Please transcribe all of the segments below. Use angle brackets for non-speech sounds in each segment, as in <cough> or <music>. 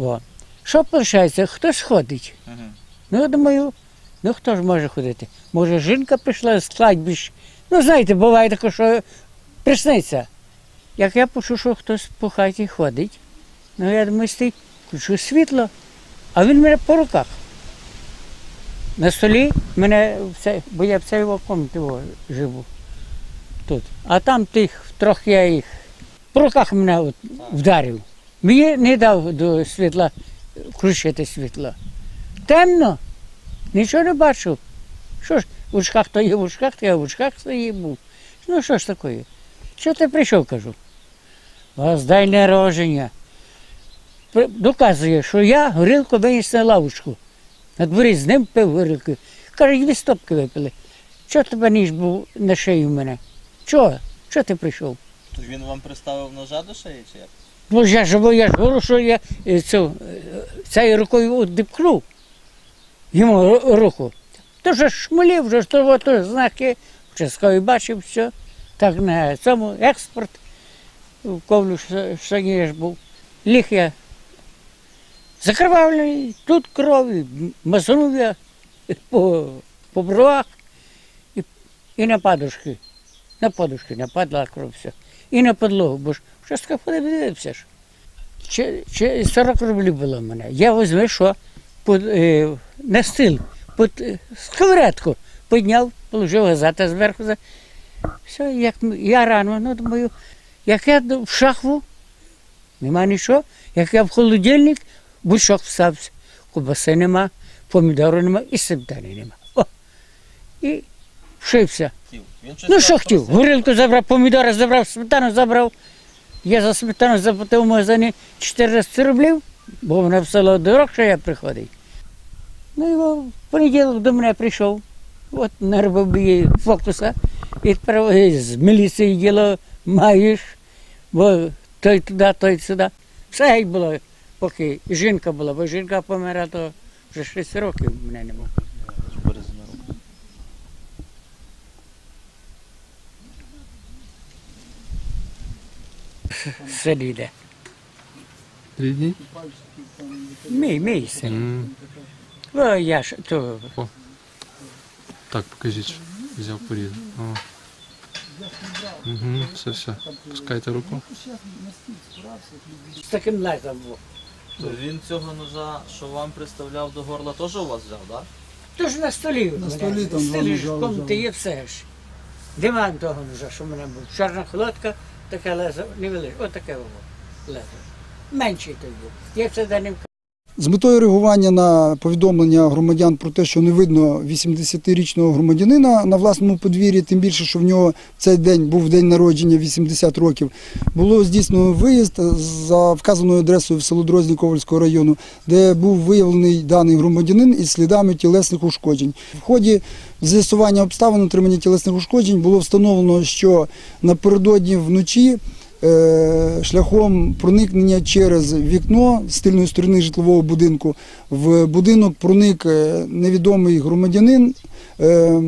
О. Що виходить? Хтось ходить. Мгм. Ну, я думаю, ну хто ж може ходити? Може, жінка прийшла з кладбищ. Ну, знаєте, буває таке, що присниться. Як я почув, що хтось по хаті ходить, ну я думаю, стій, включу світло, а він мене по руках. На столі мене все, бо я в цій во живу. Тут. А там тих трохи я їх по руках мене от вдарив. Мені не дав до світла включити світло. Темно. Нічого не бачив. Що ж, в очках то є в очках, то я в очках стоїть був. Ну що ж таке? Що ти прийшов, кажу? Вас день народження. Доказує, що я горілку виніс на лавочку. На дворі з ним пив горілку. Каже, дві стопки випили. Чого тебе ніж був на шиї в мене? Чого? Чого ти прийшов? То він вам приставив ножа до шиї чи як? Ну я ж бо я ж говорю, що я е, цю, е, цією рукою одипкнув йому ру- руку. То ж шмулів, вже ж то, то знаки частково бачив все. Так на цьому експорт в ковлю штані ж був. Ліг я закривавлений, тут крові, мазанув я по, по бровах і, і на подушки. На подушки нападала кров все. І на підлогу, бо ж щось таке подивився ж. Чи, чи 40 рублів було в мене. Я візьму, що під, е, на стіл, під е, сковорідку підняв, положив газета зверху. Все, як я рано, ну думаю, як я в шахву, нема нічого, як я в холодильник, бульшок встався. Кубаси нема, помідору нема і сметани нема. О, і вшився. Щось Ну що хотів? Горілку забрав, помідори забрав, сметану забрав. Я за сметану заплатив в магазині 14 рублів, бо вона село дорог, що я приходив. Ну і в понеділок до мене прийшов. От наробив її фокуса. І з міліції діло маєш, бо той туди, той сюди. Все геть було, поки жінка була, бо жінка померла, то вже 6 років мене не було. Березина руку. Селі йде. Три дні? Мій, мій син. О, я ж то Так, покажіть, що взяв поріз. О. Угу, все, все. Пускайте руку. з таким лезом був. То він цього ножа, що вам приставляв до горла, теж у вас взяв, так? Тож на столі. На столі там два ножа ж в комнаті лежали. є все ж. Нема того ножа, що в мене був. Чорна холодка, таке лезо, не велике, отаке воно лезо. Менший той був. Я все за не З метою реагування на повідомлення громадян про те, що не видно 80-річного громадянина на власному подвір'ї, тим більше, що в нього цей день був день народження 80 років, було здійснено виїзд за вказаною адресою в село Дроздів Ковальського району, де був виявлений даний громадянин із слідами тілесних ушкоджень. В ході з'ясування обставин отримання тілесних ушкоджень було встановлено, що напередодні вночі шляхом проникнення через вікно з тильної сторони житлового будинку. В будинок проник е, невідомий громадянин е,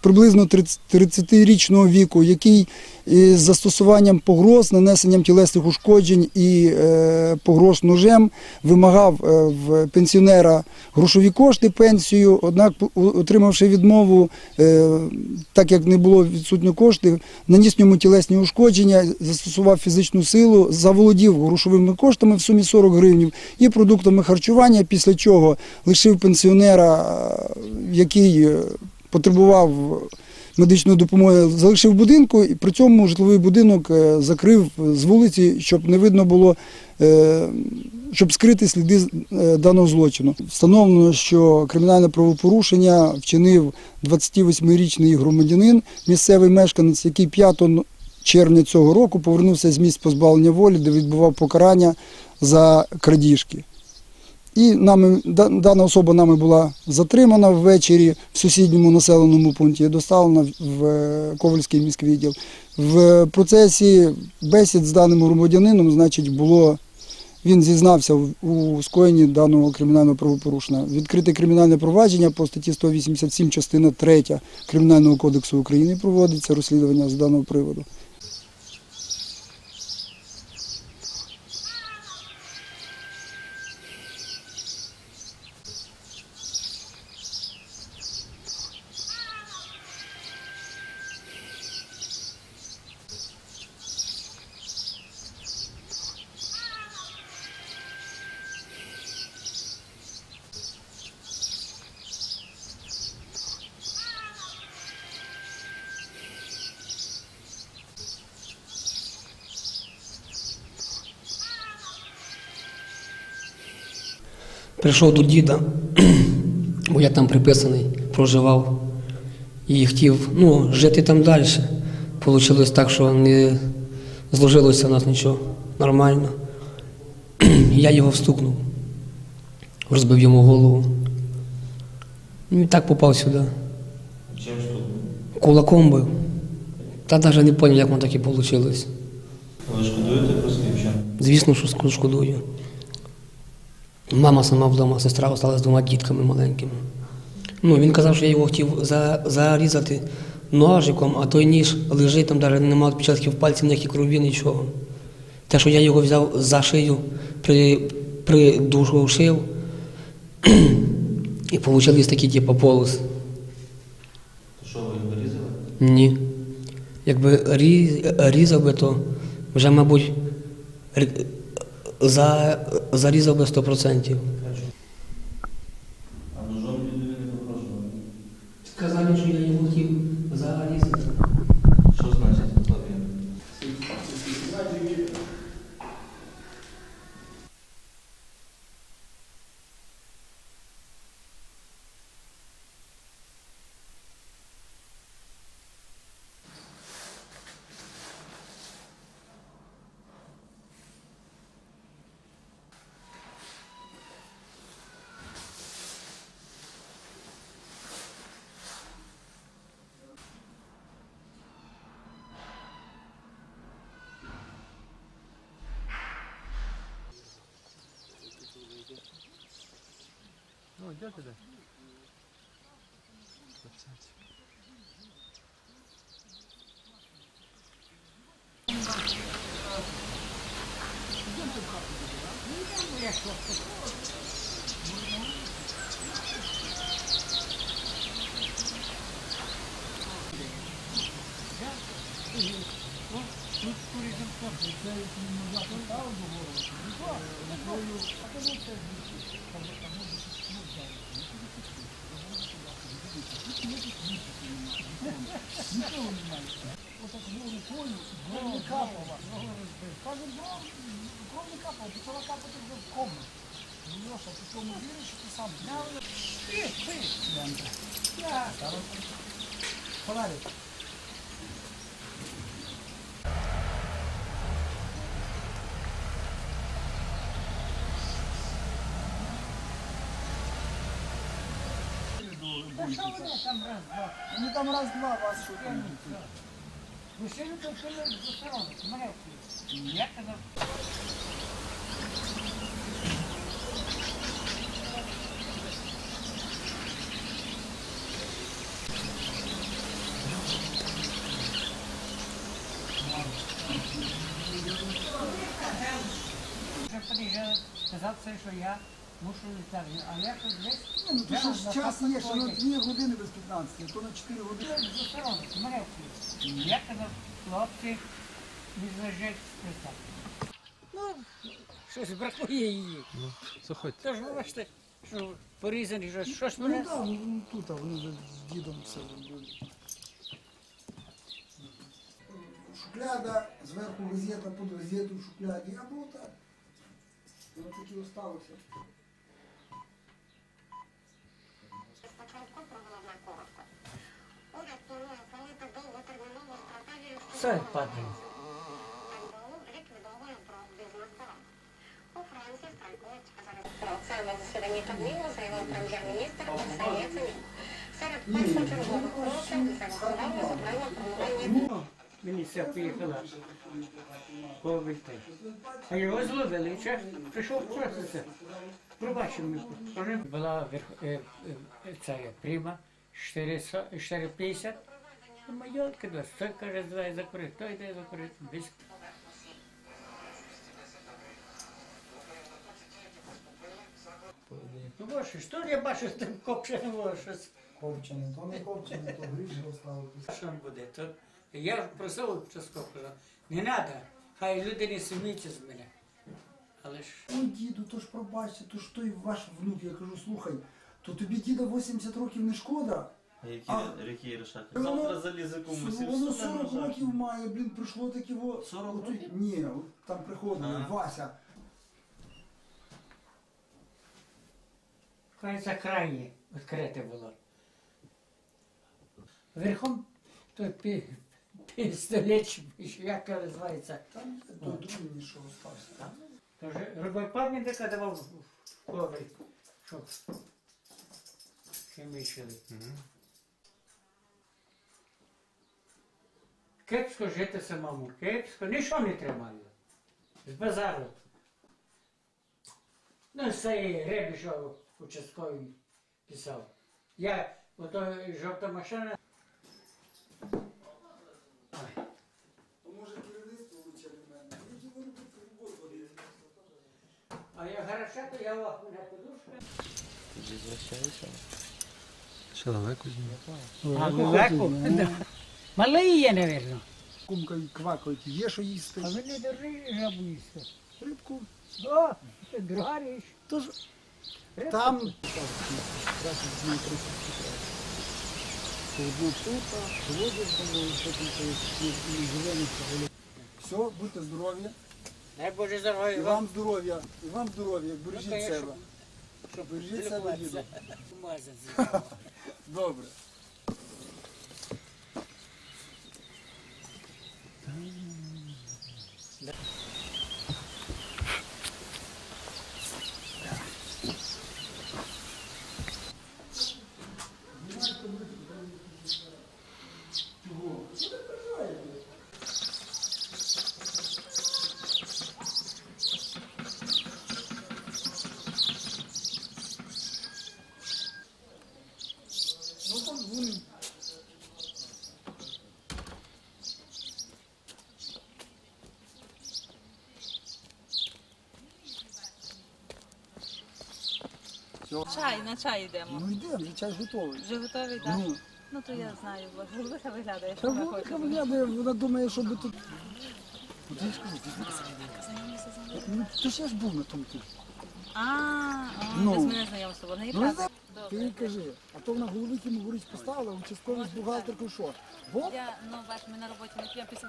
приблизно 30-річного віку, який із застосуванням погроз, нанесенням тілесних ушкоджень і е, погроз ножем вимагав е, в пенсіонера грошові кошти, пенсію. Однак, отримавши відмову, е, так як не було відсутньо коштів, наніс йому тілесні ушкодження, застосував фізичну силу, заволодів грошовими коштами в сумі 40 гривень і продуктами харчування, після чого лишив пенсіонера, який потребував медичної допомоги, залишив будинку, і при цьому житловий будинок е, закрив з вулиці, щоб не видно було. е, Щоб скрити сліди е, даного злочину, встановлено, що кримінальне правопорушення вчинив 28-річний громадянин, місцевий мешканець, який 5 червня цього року повернувся з місць позбавлення волі, де відбував покарання за крадіжки. І нами, дана особа нами була затримана ввечері в сусідньому населеному пункті доставлена в е, Ковальський міськвідділ. В процесі бесід з даним громадянином, значить, було він зізнався у скоєнні даного кримінального правопорушення. Відкрите кримінальне провадження по статті 187, частина 3 Кримінального кодексу України проводиться розслідування з даного приводу. Прийшов до діда, бо я там приписаний, проживав і хотів ну, жити там далі. Получилось так, що не зложилося у нас нічого нормально. <clears throat> Я його встукнув, розбив йому голову. Ну, І так попав сюди. Чим ж? Кулаком бив. Та навіть не зрозумів, як воно так і вийшло. Ви шкодуєте про вчинок? Звісно, що шкодую. Мама сама вдома, сестра осталась з двома дітками маленькими. Ну, він казав, що я його хотів за, зарізати ножиком, а той ніж лежить, там навіть немає відпечатків пальців, ніяких крові, нічого. Те, що я його взяв за шию, при, придушив <clears throat> і вийшли такі, типу, полос. То що ви його різали? Ні. Якби рі- різав би, то вже, мабуть, за, зарізав би 100%. Идешь сюда? Thank you. Нічого немає. Отак голову полю, кров не капала. Кажу, кров не капала, почала капати вже в кому. Льоша, ти чому віриш, що ти сам? Ти, ти! Фонарик. Вони там раз-два вас що там. Мужчину то що не засторонити, мене Я казав. Вже приїжджали, сказав все, що я мушу літати. А я тут десь ну то що ж час є, що на 2 години без 15, то на 4 години. мене Я казав, хлопці, не злежить. Ну, щось бракує її. Ну, заходьте. Тож ви бачите, що порізані, що щось Ну мене. так, ну тут, а вони вже з дідом все зробили. Шухляда, зверху газета, під газету в шухляді, або так. Воно таки осталося. Спочатку проголовна коротко. Уряд планує ухвалити довготермінову стратегію Все падає. НБУ ліквідовує про бізнес-порог. У Франції страйкують зараз. Це на засіданні Кабміну заявив прем'єр-міністр Арсен Яценюк. Серед першочергових кроків виконання зокрема промивання Мені все поїхала. Повити. А його зловили, і прийшов проситися. Пробачив мені. Була верх, е, е, ця прима, 450. Майотка, да, той каже, давай закурити, той йде закурити. Без Ну, боже, що я бачу з тим копченим, щось. Ковчене, то не ковчене, то грижі осталося. Що буде? То я ж просив частково, казав, не треба, хай люди не сміються з мене. Але ж Ой, діду, то ж пробачте, то ж той ваш внук, я кажу, слухай, то тобі діда 80 років не шкода? А які, А. які рішати? Воно- Завтра залізе комусь Воно 40 ножа. років має, блін, прийшло таке во. 40 От- років? Ні, от там приходили, Ага. Вася. Кажеться, крайнє відкрите було. Верхом той пі, пістолет, чи як це називається. Там до другий, що остався. Каже, робив пам'ятника давав в щоб хімічили. Кепсько жити самому, кепсько, нічого не тримаю. З базару. Ну, з цієї гриби, що участковий писав. Я, ото жовта машина, То може керівництво лучше від мене. Які ви робите роботу? а я то я. Ще далеко з ним. А, далеко? Малий є, напевно. Кумкають, квакають, є що їсти. А ви не держи жабу їсти. Рибку. О, друга річ. Тож там з Одну штука, воду знову, потім зелений Все, будьте здорові. Дай Боже І вам здоров'я, і вам здоров'я, бережіть конечно. себе. бережіть себе, діду. <laughs> <laughs> Добре. Чай, на чай йдемо. Ну йдемо, вже чай готовий. Вже готові, так? Ну, Ну то я знаю, бо голубиха виглядає, та що вона хочемо. виглядає, вона думає, що би тут. От я ж кажу, ти Ну, то ж я ж був на тому тут. А, а, Ну. ви з мене знайомство, вона і Ну, правда. Ти їй кажи, а то вона головики йому говорить поставила, участковий з бухгалтеркою що? Бо Я, ну бач, ми на роботі не п'ємо після.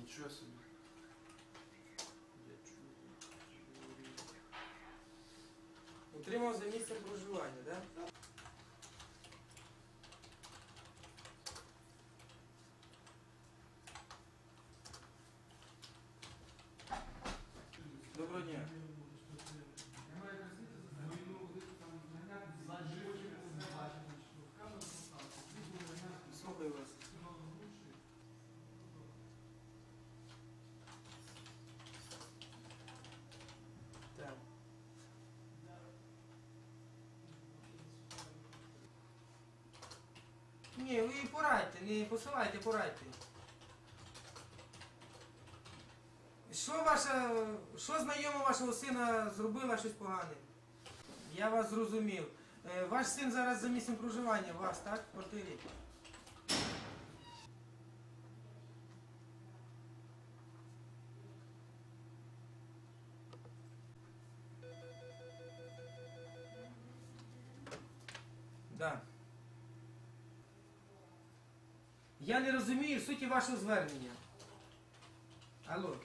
Нічого собі. Утримав за місцем проживання, так? Доброго дня. Слухаю вас. Так. Ви порадьте, не посилайте, порадьте. Що ваша, що знайома вашого сина зробила щось погане? Я вас зрозумів. Е, Ваш син зараз за місцем проживання, у вас, так? В квартирі? Да. Я не розумію суті вашого звернення. Алло.